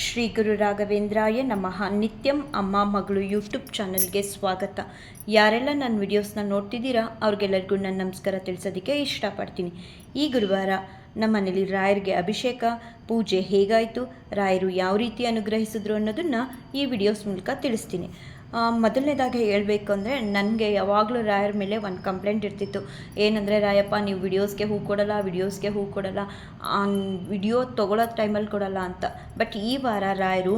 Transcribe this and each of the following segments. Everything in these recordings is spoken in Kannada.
ಶ್ರೀ ಗುರು ರಾಘವೇಂದ್ರಾಯ ನಮಃ. ನಿತ್ಯಂ ಅಮ್ಮ ಮಗಳು ಯೂಟ್ಯೂಬ್ ಚಾನಲ್ಗೆ ಸ್ವಾಗತ. ಯಾರೆಲ್ಲ ನನ್ನ ವಿಡಿಯೋಸ್ನ ನೋಡ್ತಿದ್ದೀರಾ, ಅವ್ರಿಗೆಲ್ಲರಿಗೂ ನನ್ನ ನಮಸ್ಕಾರ ತಿಳಿಸೋದಕ್ಕೆ ಇಷ್ಟಪಡ್ತೀನಿ. ಈ ಗುರುವಾರ ನಮ್ಮ ಮನೇಲಿ ರಾಯರಿಗೆ ಅಭಿಷೇಕ, ಪೂಜೆ ಹೇಗಾಯಿತು, ರಾಯರು ಯಾವ ರೀತಿ ಅನುಗ್ರಹಿಸಿದ್ರು ಅನ್ನೋದನ್ನು ಈ ವಿಡಿಯೋಸ್ ಮೂಲಕ ತಿಳಿಸ್ತೀನಿ. ಮೊದಲನೇದಾಗಿ ಹೇಳಬೇಕು ಅಂದರೆ ನನಗೆ ಯಾವಾಗಲೂ ರಾಯರ ಮೇಲೆ ಒಂದು ಕಂಪ್ಲೇಂಟ್ ಇರ್ತಿತ್ತು. ಏನಂದರೆ, ರಾಯಪ್ಪ, ನೀವು ವಿಡಿಯೋಸ್ಗೆ ಹೂ ಕೊಡಲ್ಲ ವಿಡಿಯೋಸ್ಗೆ ಹೂ ಕೊಡಲ್ಲ ವಿಡಿಯೋ ತೊಗೊಳೋ ಟೈಮಲ್ಲಿ ಕೊಡಲ್ಲ ಅಂತ. ಬಟ್ ಈ ವಾರ ರಾಯರು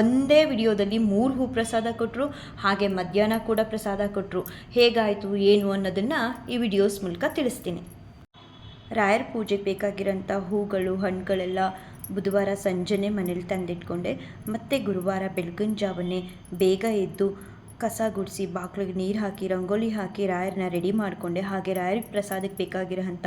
ಒಂದೇ ವಿಡಿಯೋದಲ್ಲಿ ಮೂರು ಹೂ ಪ್ರಸಾದ ಕೊಟ್ಟರು ಹಾಗೆ ಮಧ್ಯಾಹ್ನ ಕೂಡ ಪ್ರಸಾದ ಕೊಟ್ಟರು ಹೇಗಾಯಿತು, ಏನು ಅನ್ನೋದನ್ನು ಈ ವಿಡಿಯೋಸ್ ಮೂಲಕ ತಿಳಿಸ್ತೀನಿ. ರಾಯರ ಪೂಜೆಗೆ ಬೇಕಾಗಿರೋಂಥ ಹೂಗಳು, ಹಣ್ಣುಗಳೆಲ್ಲ ಬುಧವಾರ ಸಂಜೆನೆ ಮನೇಲಿ ತಂದಿಟ್ಕೊಂಡೆ. ಮತ್ತು ಗುರುವಾರ ಬೆಳಗಿನ ಜಾವನೇ ಬೇಗ ಎದ್ದು ಕಸ ಗುಡಿಸಿ ಬಾಗಿಲಿಗೆ ನೀರು ಹಾಕಿ, ರಂಗೋಲಿ ಹಾಕಿ ರಾಯರನ್ನ ರೆಡಿ ಮಾಡಿಕೊಂಡೆ. ಹಾಗೆ ರಾಯರಿಗೆ ಪ್ರಸಾದಕ್ಕೆ ಬೇಕಾಗಿರೋಂಥ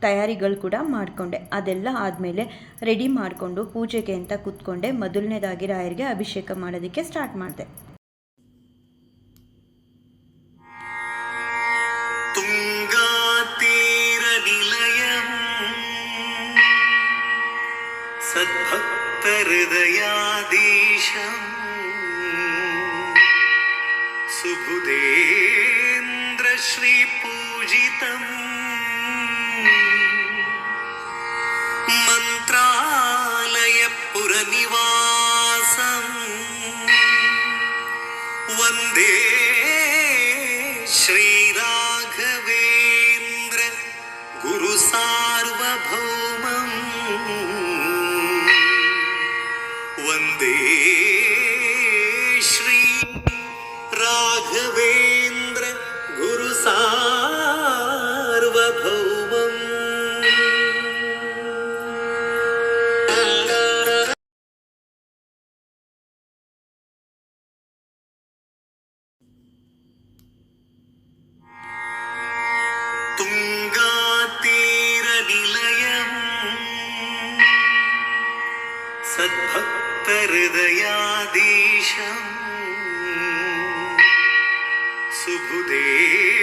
ತಯಾರಿಗಳು ಕೂಡ ಮಾಡಿಕೊಂಡೆ. ಅದೆಲ್ಲ ಆದಮೇಲೆ ರೆಡಿ ಮಾಡಿಕೊಂಡು ಪೂಜೆಗೆ ಅಂತ ಕೂತ್ಕೊಂಡೆ. ಮೊದಲನೇದಾಗಿ ರಾಯರಿಗೆ ಅಭಿಷೇಕ ಮಾಡೋದಕ್ಕೆ ಸ್ಟಾರ್ಟ್ ಮಾಡಿದೆ. सद्भक्तहृदयाधीशम् सुबुधेन्द्रश्रीपूजितम् मन्त्रालयपुरनिवासम् वन्दे श्रीराघवेन्द्र गुरुसार्वभौमम् वन्दे श्री राघवेन्द्र അനന്തഹൃദയാദീശം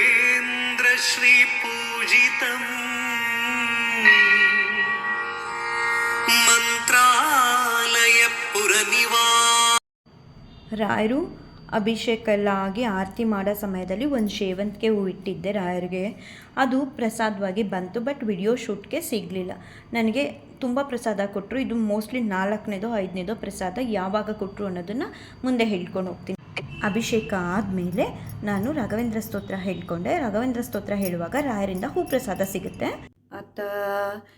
സുബുദേന്ദ്രശ്രീ പൂജിതം മന്ത്രാലയ പുരനിവാ ಅಭಿಷೇಕ ಎಲ್ಲ ಆಗಿ ಆರತಿ ಮಾಡೋ ಸಮಯದಲ್ಲಿ ಒಂದು ಸೇವಂತಿಗೆ ಹೂ ಇಟ್ಟಿದ್ದೆ ರಾಯರಿಗೆ. ಅದು ಪ್ರಸಾದವಾಗಿ ಬಂತು, ಬಟ್ ವಿಡಿಯೋ ಶೂಟ್ಗೆ ಸಿಗಲಿಲ್ಲ. ನನಗೆ ತುಂಬ ಪ್ರಸಾದ ಕೊಟ್ಟರು ಇದು ಮೋಸ್ಟ್ಲಿ ನಾಲ್ಕನೇದೋ, ಐದನೇದೋ ಪ್ರಸಾದ ಯಾವಾಗ ಕೊಟ್ಟರು ಅನ್ನೋದನ್ನು ಮುಂದೆ ಹೇಳ್ಕೊಂಡು ಹೋಗ್ತೀನಿ. ಅಭಿಷೇಕ ಆದಮೇಲೆ ನಾನು ರಾಘವೇಂದ್ರ ಸ್ತೋತ್ರ ಹೇಳ್ಕೊಂಡೆ. ರಾಘವೇಂದ್ರ ಸ್ತೋತ್ರ ಹೇಳುವಾಗ ರಾಯರಿಂದ ಹೂ ಪ್ರಸಾದ ಸಿಗುತ್ತೆ. ಅತ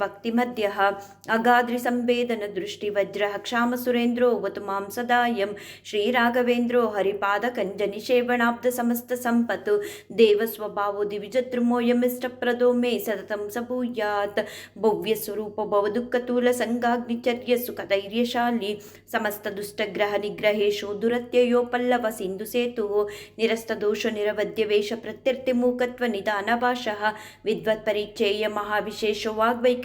भक्तिमद्यः अगाद्रिसम्वेदनदृष्टिवज्रः क्षामसुरेन्द्रो वतु माँ सदायं। श्रीराघवेन्द्रो हरिपादकञ्जनिषेवणाब्दसमस्तसम्पत्तु देवस्वभावो दिविजद्रुमोऽयमिष्टप्रदो मे सततं सबूयात्। भव्यस्वरूपो भवदुःखतूलसङ्गाग्निचर्य सुखधैर्यशाली समस्तदुष्टग्रहनिग्रहेषु दुरत्ययो पल्लवसिन्धुसेतुः निरस्तदोषनिरवध्यवेषप्रत्यर्तिमूकत्वनिदानभाषः विद्वत्परिचेय महाविशेषो वाग्वैक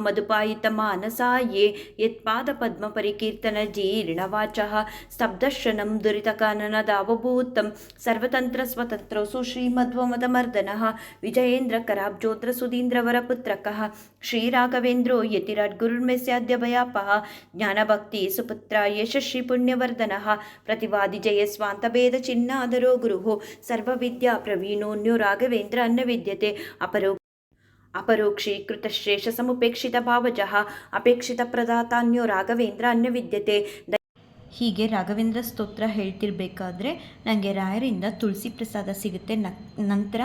ಮಧುಪಾಯಿತ ಮಾನಸಾಯೇ ಯತ್ಪಾದ ಪದ್ಮ ಪರಿಕೀರ್ತನ ಜೀರ್ಣವಾಚಃ ಸ್ತಬ್ಧಶನಂ ದುರಿತಕಾನನದಾವಭೂತಂ ಸರ್ವತಂತ್ರ ಸ್ವತಂತ್ರೌ ಸುಶ್ರೀಮಧ್ವಮದಮರ್ದನಃ ವಿಜಯೇಂದ್ರ ಕರಾಬ್ಜೋತ್ರ ಸುಧೀಂದ್ರವರ ಪುತ್ರಕ ಶ್ರೀರಾಘವೇಂದ್ರೋ ಯತಿರಾಟ್ ಗುರುರ್ಮೆಸ್ಯಾದ್ಯ ಭಯಾಪಃ ಜ್ಞಾನಭಕ್ತಿ ಸುಪುತ್ರ ಯಶಸ್ವಿ ಪುಣ್ಯವರ್ಧನಃ ಪ್ರತಿವಾದಿ ಜಯ ಸ್ವಾಂತಭೇದ ಚಿನ್ನಾದರೋ ಗುರು ಸರ್ವವಿದ್ಯಾ ಪ್ರವೀಣೋನ್ಯೋ ರಾಘವೇಂದ್ರ ಅನ್ನ ವಿದ್ಯತೆ ಅಪರೋ ಅಪರೋಕ್ಷೀಕೃತಶ್ರೇಷ ಸಮುಪೇಕ್ಷಿತ ಭಾವಜಃ ಅಪೇಕ್ಷಿತ ಪ್ರದಾತಾನ್ಯೋ ರಾಘವೇಂದ್ರ ಅನ್ಯವಿದ್ಯತೆ ಹೀಗೆ ರಾಘವೇಂದ್ರ ಸ್ತೋತ್ರ ಹೇಳ್ತಿರ್ಬೇಕಾದ್ರೆ ನನಗೆ ರಾಯರಿಂದ ತುಳಸಿ ಪ್ರಸಾದ ಸಿಗುತ್ತೆ ನಂತರ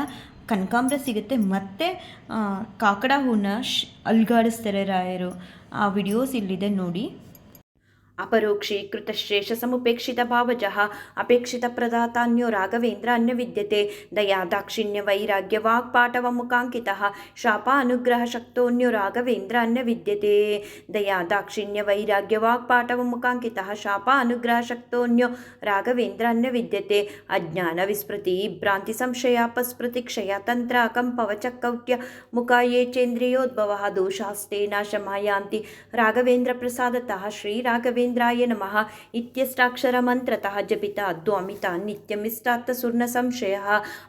ಕನಕಾಂಬ್ರ ಸಿಗುತ್ತೆ, ಮತ್ತು ಕಾಕಡ ಹೂನ ಶ್ ಅಲ್ಗಾಡಿಸ್ತಾರೆ ರಾಯರು. ಆ ವಿಡಿಯೋಸ್ ಇಲ್ಲಿದೆ ನೋಡಿ. अपरोक्षीकृतश्रेषसमुपेक्षितभावजः अपेक्षितप्रदातान्यो राघवेन्द्रान्य विद्यते दया दाक्षिण्यवैराग्यवाक्पाटवमुखाङ्कितः शापानुग्रहशक्तोऽन्यो राघवेन्द्रान्य विद्यते दया दाक्षिण्यवैराग्यवाक्पाटवमुखाङ्कितः शापानुग्रहशक्तोऽन्यो राघवेन्द्रान्य विद्यते अज्ञानविस्मृति भ्रान्तिसंशयापस्मृतिक्षया तन्त्राकम्पवचकौट्य मुखाये चेन्द्रियोद्भवः दोषास्ते नाशमायान्ति। राघवेन्द्रप्रसादतः श्रीराघवेन्द्र ಮುಖಾಂಕಿತಃ ಶಾಪ ಅನುಗ್ರಹ ಶಕ್ತೋನ್ಯೋ ರಾಘವೇಂದ್ರ ಅನ್ಯ ವಿದ್ಯತೆ ಅಜ್ಞಾನ ವಿಸ್ಮೃತಿ ಭ್ರಾಂತಿ ಸಂಶಯಾಪಸ್ಮೃತಿ ಕ್ಷಯ ತಂತ್ರ ಕಂಪವಚ ಕೌಟ್ಯ ಮುಖ ಯೇ ಚೇಂದ್ರಿಯೋದ್ಭವ ದೋಷಾಸ್ತೆ ನಾಶಮಾಯಾಂತಿ ರಾಘವೇಂದ್ರ ಪ್ರಸಾದತಃ ಶ್ರೀ ರಾಘವೇಂದ್ರಾಯ ನಮಃ ಇತ್ಯಷ್ಟಾಕ್ಷರ ಮಂತ್ರತಃ ಜಪಿತ ದ್ವಾಮಿತ ನಿತ್ಯಮಿಷ್ಟಾರ್ಥ ಸುರ್ಣ ಸಂಶಯ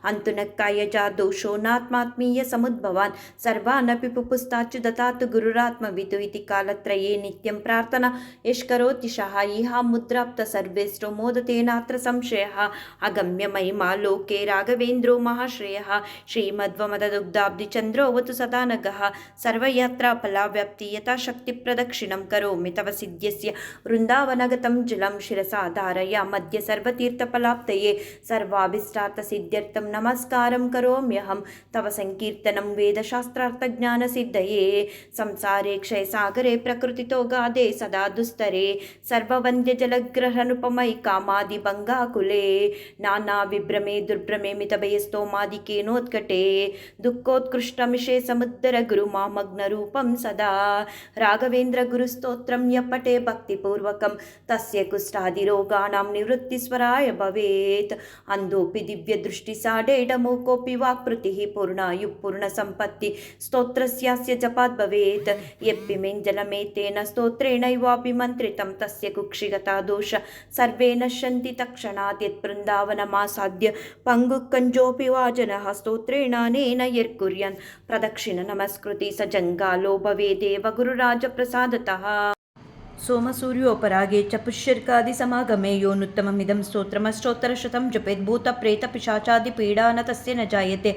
ಅಂತು ನಕ್ಕಾಯ ದೋಷೋ ನಾತ್ಮಾತ್ಮೀಯ ಸಮುದ್ಭವಾನ್ ಸರ್ವಾನಪಿ ಪುಪುಸ್ತಾಚು ದತಾತು ಗುರುರಾತ್ಮವಿದು ಇತಿ ಕಾಲತ್ರಯೇ ನಿತ್ಯಂ ಪ್ರಾರ್ಥನಾ ಯಶ್ಕರೋತಿ ಶಃ ಇಹ ಮುದ್ರಾಪ್ತ ಸರ್ವೇಷ್ಟೋ ಮೋದತೇನಾತ್ರ ಸಂಶಯ ಅಗಮ್ಯ ಮಹಿಮಾ ಲೋಕೆ ರಾಘವೇಂದ್ರೋ ಮಹಾಶ್ರೇಯ ಶ್ರೀಮದ್ವಮದದುಗ್ಧಾಬ್ಧಿ ಚಂದ್ರೋವತು ಸದಾನಗಃ ಸರ್ವಯಾತ್ರಾ ಫಲಾವ್ಯಾಪ್ತಿ ಯಥಾಶಕ್ತಿ ಪ್ರದಕ್ಷಿಣಂ ಕರೋಮಿ బృందావనగతం జలం శిరసా ధారయ మధ్య సర్వతీర్థఫలాప్తయే సర్వాభిష్టార్థ సిద్ధ్యర్థం నమస్కారం కరోమ్యహం తవ సంకీర్తనం వేదశాస్త్రార్థ జ్ఞాన సిద్ధయే. సంసారే క్షయసాగరే ప్రకృతితో గాదే సదా దుస్తరే. సర్వవంద్య జలగ్రహనుపమై కామాది బంగాకులే. నానా విభ్రమే దుర్భ్రమే మితభయస్తోమాదికేనోత్కటే దుఃఖోత్కృష్టమిషే సముద్ర గురు మామగ్న రూపం సదా. రాఘవేంద్ర గురుస్తోత్రం ఎప్పటే భక్తిపూర్వ पूर्वकं तस्य कुष्ठादिरोगाणां निवृत्तिस्वराय भवेत् अन्धोऽपि दिव्यदृष्टिसाडेडमो कोऽपि वाक्कृतिः पूर्णायुः पूर्णसम्पत्ति स्तोत्रस्यास्य जपात् भवेत् यप्पिमिञ्जलमेतेन स्तोत्रेणैवापि मन्त्रितं तस्य कुक्षिगता दोष सर्वे नश्यन्ति तत्क्षणात् यत्वृन्दावनमासाद्य पङ्गुक्कञ्जोऽपि वा जनः स्तोत्रेणानेन यर्कुर्यन् प्रदक्षिण नमस्कृति स जङ्गालो भवेदेव गुरुराजप्रसादतः सोमसूर्योपरागे च पुष्यर्कादिसमागमे योनुत्तममिदं स्तोत्रमष्टोत्तरशतं जपेत् भूतप्रेतपिशाचादिपीडा न तस्य न जायते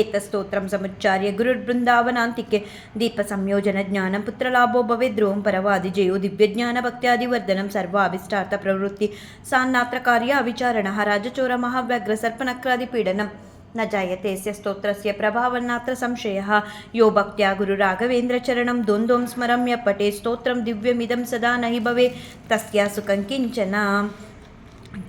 एतत्स्तोत्रं समुच्चार्य गुरुर्बृन्दावनान्तिके दीपसंयोजनज्ञानं पुत्रलाभो भवेद्रों परवादिजयो दिव्यज्ञानभक्त्यादिवर्धनं सर्वाभिष्टार्थप्रवृत्ति सान्नात्र कार्याविचारणः राजचोरमहाव्यग्रसर्पनक्रादिपीडनं न जायते यस्य स्तोत्रस्य प्रभावन्नात्र संशयः। यो भक्त्या गुरुराघवेन्द्रचरणं द्वन्द्वं स्मरम्य पटे स्तोत्रं दिव्यमिदं सदा न भवे तस्या सुखं किंचन।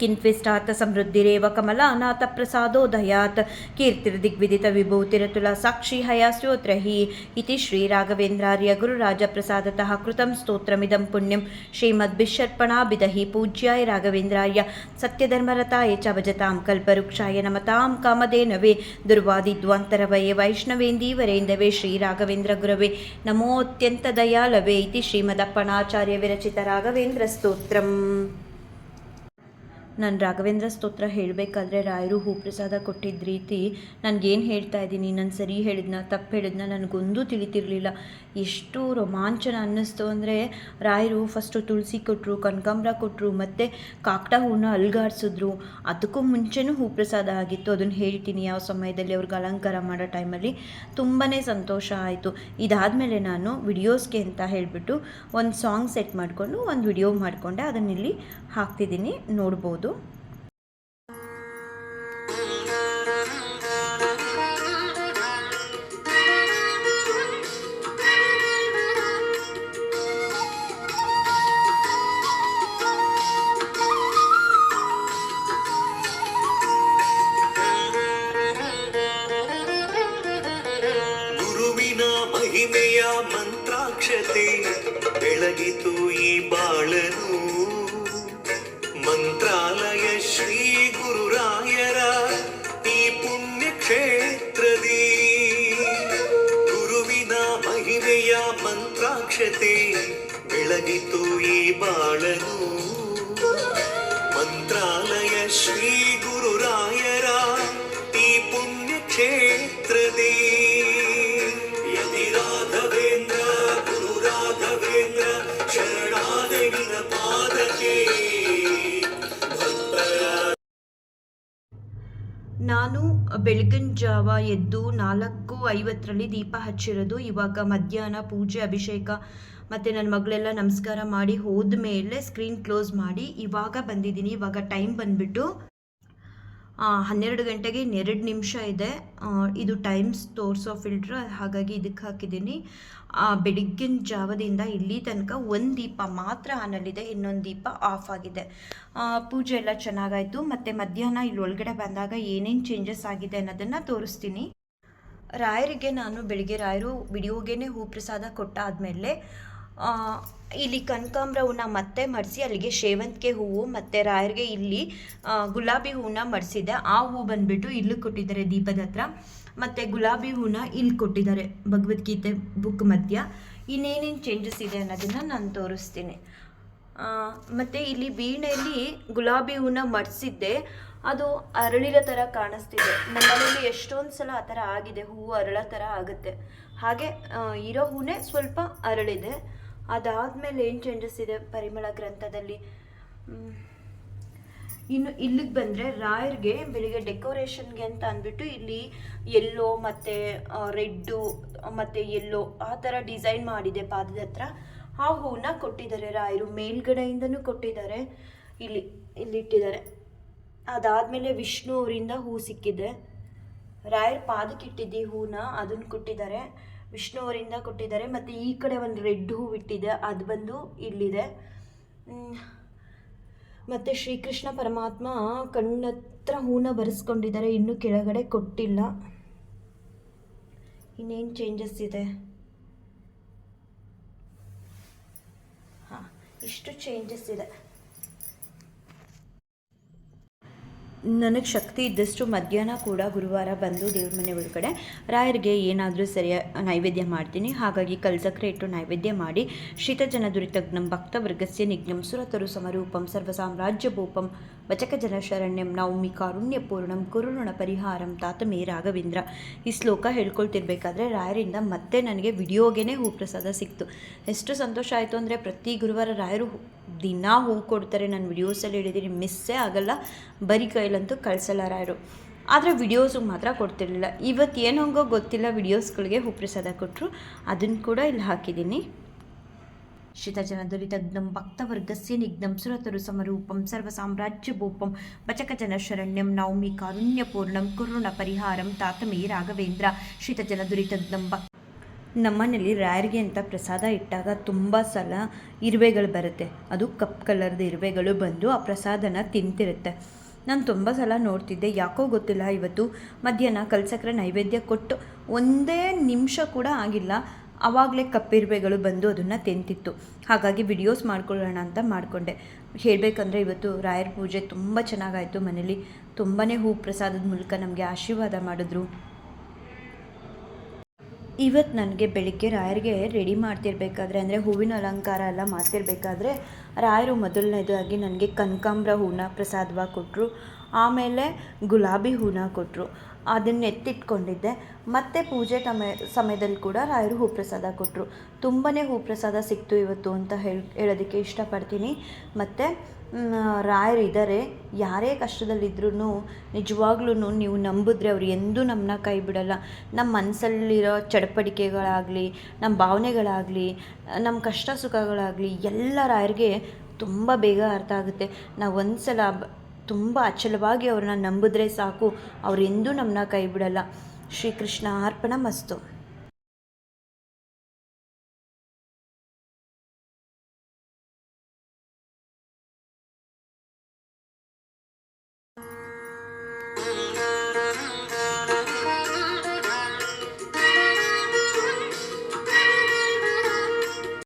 ಕಿನ್ಫಿಷ್ಟಾತ ಸಮೃದ್ಧಿರೇವ ಕಮಲ ಅನಾಥ ಪ್ರಸಾದೋದಯಾತ್ ಕೀರ್ತಿರ್ದಿಗ್ವಿದಿತ ವಿಭೂತಿರತುಲ ಸಾಕ್ಷಿ ಹಯಾಸ್ಯೋತ್ರ ಹಿ ಇತಿ ಶ್ರೀರಾಘವೇಂದ್ರಾರ್ಯ ಗುರುರಾಜಪ್ರಸಾದತಃ ಕೃತಂ ಸ್ತೋತ್ರಮಿದಂ ಪುಣ್ಯಂ ಶ್ರೀಮದ್ಭಿಷರ್ಪಣಾಭಿದಹಿ ಪೂಜ್ಯಾಯ ರಾಘವೇಂದ್ರಾರ್ಯ ಸತ್ಯಧರ್ಮರತಾಯ ಚ ಭಜತಾಂ ಕಲ್ಪವೃಕ್ಷಾಯ ನಮತಾಂ ಕಾಮಧೇನವೇ ದುರ್ವಾದಿದ್ವಾಂತರವಯೇ ವೈಷ್ಣವೇಂದೀವರೇಂದವೇ ಶ್ರೀರಾಘವೇಂದ್ರ ಗುರವೇ ನಮೋತ್ಯಂತ ದಯಾಲವೇ ಇತಿ ಶ್ರೀಮದಪ್ಪಣಾಚಾರ್ಯ ವಿರಚಿತ ರಾಘವೇಂದ್ರ ಸ್ತೋತ್ರಂ ನಾನು ರಾಘವೇಂದ್ರ ಸ್ತೋತ್ರ ಹೇಳಬೇಕಾದ್ರೆ ರಾಯರು ಹೂಪ್ರಸಾದ ಕೊಟ್ಟಿದ್ದ ರೀತಿ ನನಗೇನು ಹೇಳ್ತಾ ಇದ್ದೀನಿ? ನಾನು ಸರಿ ಹೇಳಿದ್ನ, ತಪ್ಪು ಹೇಳಿದ್ನ ನನಗೊಂದೂ ತಿಳಿತಿರಲಿಲ್ಲ. ಎಷ್ಟು ರೋಮಾಂಚನ ಅನ್ನಿಸ್ತು ಅಂದರೆ ರಾಯರು ಫಸ್ಟು ತುಳಸಿ ಕೊಟ್ಟರು ಕನಕಾಂಬ್ರ ಕೊಟ್ಟರು ಮತ್ತು ಕಾಕಟ ಹೂವನ್ನ ಅಲ್ಗಾಡಿಸಿದ್ರು. ಅದಕ್ಕೂ ಮುಂಚೆನೂ ಹೂಪ್ರಸಾದ ಆಗಿತ್ತು. ಅದನ್ನು ಹೇಳ್ತೀನಿ, ಯಾವ ಸಮಯದಲ್ಲಿ ಅವ್ರಿಗೆ ಅಲಂಕಾರ ಮಾಡೋ ಟೈಮಲ್ಲಿ ತುಂಬಾ ಸಂತೋಷ ಆಯಿತು. ಇದಾದಮೇಲೆ ನಾನು ವಿಡಿಯೋಸ್ಗೆ ಅಂತ ಹೇಳಿಬಿಟ್ಟು ಒಂದು ಸಾಂಗ್ ಸೆಟ್ ಮಾಡಿಕೊಂಡು ಒಂದು ವಿಡಿಯೋ ಮಾಡಿಕೊಂಡೆ. ಅದನ್ನಿಲ್ಲಿ ಹಾಕ್ತಿದ್ದೀನಿ, ನೋಡ್ಬೋದು. obrigado. ആകാശത്തെ ഈ ബാളകൂ ನಾನು ಬೆಳಗಿನ ಜಾವ ಎದ್ದು ನಾಲ್ಕು ಐವತ್ತರಲ್ಲಿ ದೀಪ ಹಚ್ಚಿರೋದು, ಇವಾಗ ಮಧ್ಯಾಹ್ನ ಪೂಜೆ, ಅಭಿಷೇಕ ಮತ್ತು ನನ್ನ ಮಗಳೆಲ್ಲ ನಮಸ್ಕಾರ ಮಾಡಿ ಹೋದ ಮೇಲೆ ಸ್ಕ್ರೀನ್ ಕ್ಲೋಸ್ ಮಾಡಿ ಇವಾಗ ಬಂದಿದ್ದೀನಿ. ಇವಾಗ ಟೈಮ್ ಬಂದುಬಿಟ್ಟು ಹನ್ನೆರಡು ಗಂಟೆಗೆ ಇನ್ನೆರಡು ನಿಮಿಷ ಇದೆ. ಇದು ಟೈಮ್ಸ್ ತೋರಿಸೋ ಫಿಲ್ಟ್ರ್, ಹಾಗಾಗಿ ಇದಕ್ಕೆ ಹಾಕಿದ್ದೀನಿ. ಬೆಳಗ್ಗಿನ ಜಾವದಿಂದ ಇಲ್ಲಿ ತನಕ ಒಂದು ದೀಪ ಮಾತ್ರ ಆನಲ್ಲಿದೆ ಇನ್ನೊಂದು ದೀಪ ಆಫ್ ಆಗಿದೆ. ಪೂಜೆ ಎಲ್ಲ ಚೆನ್ನಾಗಾಯಿತು. ಮತ್ತು ಮಧ್ಯಾಹ್ನ ಇಲ್ಲಿ ಒಳಗಡೆ ಬಂದಾಗ ಏನೇನು ಚೇಂಜಸ್ ಆಗಿದೆ ಅನ್ನೋದನ್ನು ತೋರಿಸ್ತೀನಿ. ರಾಯರಿಗೆ ನಾನು ಬೆಳಿಗ್ಗೆ ರಾಯರು ವಿಡಿಯೋಗೇನೆ ಹೂ ಪ್ರಸಾದ ಕೊಟ್ಟಾದಮೇಲೆ ಇಲ್ಲಿ ಕನಕಾಂಬ್ರ ಹೂವನ್ನ ಮತ್ತೆ ಮಡಿಸಿ ಅಲ್ಲಿಗೆ ಸೇವಂತಿಗೆ ಹೂವು ಮತ್ತು ರಾಯರಿಗೆ ಇಲ್ಲಿ ಗುಲಾಬಿ ಹೂವನ್ನ ಮಡಿಸಿದೆ ಆ ಹೂ ಬಂದುಬಿಟ್ಟು ಇಲ್ಲಿ ಕೊಟ್ಟಿದ್ದಾರೆ ದೀಪದ ಹತ್ರ. ಮತ್ತು ಗುಲಾಬಿ ಹೂವನ್ನ ಇಲ್ಲಿ ಕೊಟ್ಟಿದ್ದಾರೆ ಭಗವದ್ಗೀತೆ ಬುಕ್ ಮಧ್ಯ. ಇನ್ನೇನೇನು ಚೇಂಜಸ್ ಇದೆ ಅನ್ನೋದನ್ನು ನಾನು ತೋರಿಸ್ತೀನಿ. ಮತ್ತು ಇಲ್ಲಿ ವೀಣೆಯಲ್ಲಿ ಗುಲಾಬಿ ಹೂವನ್ನ ಮಡಿಸಿದ್ದೆ ಅದು ಅರಳಿರೋ ಥರ ಕಾಣಿಸ್ತಿದೆ. ನಮ್ಮ ಎಷ್ಟೊಂದು ಸಲ ಆ ಥರ ಆಗಿದೆ. ಹೂವು ಅರಳೋ ಥರ ಆಗುತ್ತೆ. ಹಾಗೆ ಇರೋ ಹೂನೇ ಸ್ವಲ್ಪ ಅರಳಿದೆ. ಅದಾದಮೇಲೆ ಏನು ಚೇಂಜಸ್ ಇದೆ ಪರಿಮಳ ಗ್ರಂಥದಲ್ಲಿ? ಇನ್ನು ಇಲ್ಲಿಗೆ ಬಂದರೆ ರಾಯರ್ಗೆ ಬೆಳಿಗ್ಗೆ ಡೆಕೋರೇಷನ್ಗೆ ಅಂತ ಅಂದ್ಬಿಟ್ಟು ಇಲ್ಲಿ ಎಲ್ಲೋ ಮತ್ತು ರೆಡ್ಡು ಮತ್ತು ಎಲ್ಲೋ ಆ ಥರ ಡಿಸೈನ್ ಮಾಡಿದೆ ಪಾದದ ಹತ್ರ ಆ ಹೂವನ್ನ ಕೊಟ್ಟಿದ್ದಾರೆ ರಾಯರು, ಮೇಲ್ಗಡೆಯಿಂದನೂ ಕೊಟ್ಟಿದ್ದಾರೆ. ಇಲ್ಲಿ ಇಲ್ಲಿಟ್ಟಿದ್ದಾರೆ ಅದಾದಮೇಲೆ ವಿಷ್ಣು ಅವರಿಂದ ಹೂ ಸಿಕ್ಕಿದೆ. ರಾಯರ್ ಪಾದಕ್ಕೆ ಇಟ್ಟಿದ್ದಿ ಹೂನ ಅದನ್ನು ಕೊಟ್ಟಿದ್ದಾರೆ. ವಿಷ್ಣು ಅವರಿಂದ ಕೊಟ್ಟಿದ್ದಾರೆ. ಮತ್ತು ಈ ಕಡೆ ಒಂದು ರೆಡ್ ಹೂ ಇಟ್ಟಿದೆ. ಅದು ಬಂದು ಇಲ್ಲಿದೆ. ಮತ್ತು ಶ್ರೀಕೃಷ್ಣ ಪರಮಾತ್ಮ ಕಣ್ಣತ್ರ ಹೂನ ಬರೆಸ್ಕೊಂಡಿದ್ದಾರೆ. ಇನ್ನೂ ಕೆಳಗಡೆ ಕೊಟ್ಟಿಲ್ಲ. ಇನ್ನೇನು ಚೇಂಜಸ್ ಇದೆ? ಹಾಂ, ಇಷ್ಟು ಚೇಂಜಸ್ ಇದೆ. ನನಗೆ ಶಕ್ತಿ ಇದ್ದಷ್ಟು ಮಧ್ಯಾಹ್ನ ಕೂಡ ಗುರುವಾರ ಬಂದು ದೇವ್ರ ಮನೆ ಒಳಗಡೆ ರಾಯರಿಗೆ ಏನಾದರೂ ಸರಿಯ ನೈವೇದ್ಯ ಮಾಡ್ತೀನಿ. ಹಾಗಾಗಿ ಕಲ್ಸಕ್ರೆ ಇಟ್ಟು ನೈವೇದ್ಯ ಮಾಡಿ ಶೀತಜನ ದುರಿತಗ್ನಂ ಭಕ್ತವರ್ಗಸ್ಯ ನಿಜ್ಞಂ ಸುರತರು ಸಮರೂಪಂ ಸರ್ವಸಾಮ್ರಾಜ್ಯ ಭೂಪಂ ವಚಕ ಜನ ಶರಣ್ಯಂ ನೌಮಿ ಕಾರುಣ್ಯ ಪೂರ್ಣಂ ಕುರುಋಣ ಪರಿಹಾರಂ ತಾತ ಮೇ ರಾಘವೇಂದ್ರ. ಈ ಶ್ಲೋಕ ಹೇಳ್ಕೊಳ್ತಿರ್ಬೇಕಾದ್ರೆ ರಾಯರಿಂದ ಮತ್ತೆ ನನಗೆ ವಿಡಿಯೋಗೇನೆ ಹೂ ಪ್ರಸಾದ ಸಿಕ್ತು. ಎಷ್ಟು ಸಂತೋಷ ಆಯಿತು ಅಂದರೆ ಪ್ರತಿ ಗುರುವಾರ ರಾಯರು ದಿನಾ ಹೂ ಕೊಡ್ತಾರೆ. ನಾನು ವಿಡಿಯೋಸಲ್ಲಿ ಹೇಳಿದ್ದೀನಿ ಮಿಸ್ಸೇ ಆಗಲ್ಲ. ಬರೀ ಕೈಲಂತೂ ಕಳಿಸಲ್ಲ ರಾಯರು. ಆದರೆ ವಿಡಿಯೋಸಿಗೆ ಮಾತ್ರ ಕೊಡ್ತಿರಲಿಲ್ಲ. ಇವತ್ತು ಏನು ಗೊತ್ತಿಲ್ಲ ವಿಡಿಯೋಸ್ಗಳಿಗೆ ಹುಪ್ರಸಾದ ಕೊಟ್ಟರು ಅದನ್ನು ಕೂಡ ಇಲ್ಲಿ ಹಾಕಿದ್ದೀನಿ. ಶಿತಜನ ದುರಿತಗ್ನಂ ಭಕ್ತವರ್ಗಸ್ಯ ನಿಗ್ನಂ ಸುರತರು ಸಮರೂಪಂ ಸರ್ವ ಸಾಮ್ರಾಜ್ಯ ಭೂಪಂ ವಚಕಜನ ಶರಣ್ಯಂ ನೌಮಿ ಕಾರುಣ್ಯಪೂರ್ಣಂ ಕುರುಣ ಪರಿಹಾರಂ ತಾತಮೇ ರಾಘವೇಂದ್ರ. ಶಿತಜನ ದುರಿತಗ್ನಂ ಭಕ್ ನಮ್ಮನೇಲಿ ರಾಯರಿಗೆ ಅಂತ ಪ್ರಸಾದ ಇಟ್ಟಾಗ ತುಂಬ ಸಲ ಇರುವೆಗಳು ಬರುತ್ತೆ. ಅದು ಕಪ್ ಕಲರ್ದು ಇರುವೆಗಳು ಬಂದು ಆ ಪ್ರಸಾದನ ತಿಂತಿರುತ್ತೆ. ನಾನು ತುಂಬ ಸಲ ನೋಡ್ತಿದ್ದೆ. ಯಾಕೋ ಗೊತ್ತಿಲ್ಲ ಇವತ್ತು ಮಧ್ಯಾಹ್ನ ಕಲ್ಸಕ್ರೆ ನೈವೇದ್ಯ ಕೊಟ್ಟು ಒಂದೇ ನಿಮಿಷ ಕೂಡ ಆಗಿಲ್ಲ. ಆವಾಗಲೇ ಕಪ್ಪಿರುವೆಗಳು ಬಂದು ಅದನ್ನು ತಿಂತಿತ್ತು. ಹಾಗಾಗಿ ವಿಡಿಯೋಸ್ ಮಾಡ್ಕೊಳ್ಳೋಣ ಅಂತ ಮಾಡಿಕೊಂಡೆ. ಹೇಳಬೇಕಂದ್ರೆ ಇವತ್ತು ರಾಯರ ಪೂಜೆ ತುಂಬ ಚೆನ್ನಾಗಾಯಿತು ಮನೇಲಿ. ತುಂಬಾ ಹೂ ಪ್ರಸಾದದ ಮೂಲಕ ನಮಗೆ ಆಶೀರ್ವಾದ ಮಾಡಿದ್ರು. ಇವತ್ತು ನನಗೆ ಬೆಳಿಗ್ಗೆ ರಾಯರಿಗೆ ರೆಡಿ ಮಾಡ್ತಿರ್ಬೇಕಾದ್ರೆ, ಅಂದರೆ ಹೂವಿನ ಅಲಂಕಾರ ಎಲ್ಲ ಮಾಡ್ತಿರ್ಬೇಕಾದ್ರೆ, ರಾಯರು ಮೊದಲನೇದಾಗಿ ನನಗೆ ಕನಕಾಂಬ್ರ ಹೂವನ್ನ ಪ್ರಸಾದವಾಗಿ ಕೊಟ್ಟರು ಆಮೇಲೆ ಗುಲಾಬಿ ಹೂನ ಕೊಟ್ಟರು ಅದನ್ನು ಎತ್ತಿಟ್ಕೊಂಡಿದ್ದೆ. ಮತ್ತು ಪೂಜೆ ಟಮೆ ಸಮಯದಲ್ಲಿ ಕೂಡ ರಾಯರು ಹೂ ಪ್ರಸಾದ ಕೊಟ್ಟರು ತುಂಬಾ ಹೂ ಪ್ರಸಾದ ಸಿಕ್ತು ಇವತ್ತು ಅಂತ ಹೇಳಿ ಹೇಳೋದಕ್ಕೆ ಇಷ್ಟಪಡ್ತೀನಿ. ಮತ್ತು ರಾಯರು ಇದ್ದಾರೆ ಯಾರೇ ಕಷ್ಟದಲ್ಲಿದ್ರೂ ನಿಜವಾಗ್ಲೂ ನೀವು ನಂಬಿದ್ರೆ ಅವ್ರು ಎಂದೂ ನಮ್ಮನ್ನ ಕೈ ಬಿಡಲ್ಲ. ನಮ್ಮ ಮನಸ್ಸಲ್ಲಿರೋ ಚಡಪಡಿಕೆಗಳಾಗಲಿ ನಮ್ಮ ಭಾವನೆಗಳಾಗಲಿ ನಮ್ಮ ಕಷ್ಟ ಸುಖಗಳಾಗಲಿ ಎಲ್ಲ ರಾಯರಿಗೆ ತುಂಬ ಬೇಗ ಅರ್ಥ ಆಗುತ್ತೆ. ನಾವು ಒಂದು ಸಲ ತುಂಬ ಅಚಲವಾಗಿ ಅವ್ರನ್ನ ನಂಬಿದ್ರೆ ಸಾಕು. ಅವರೆಂದೂ ನಮ್ಮನ್ನ ಕೈ ಬಿಡಲ್ಲ ಶ್ರೀಕೃಷ್ಣ ಅರ್ಪಣ ಮಸ್ತು.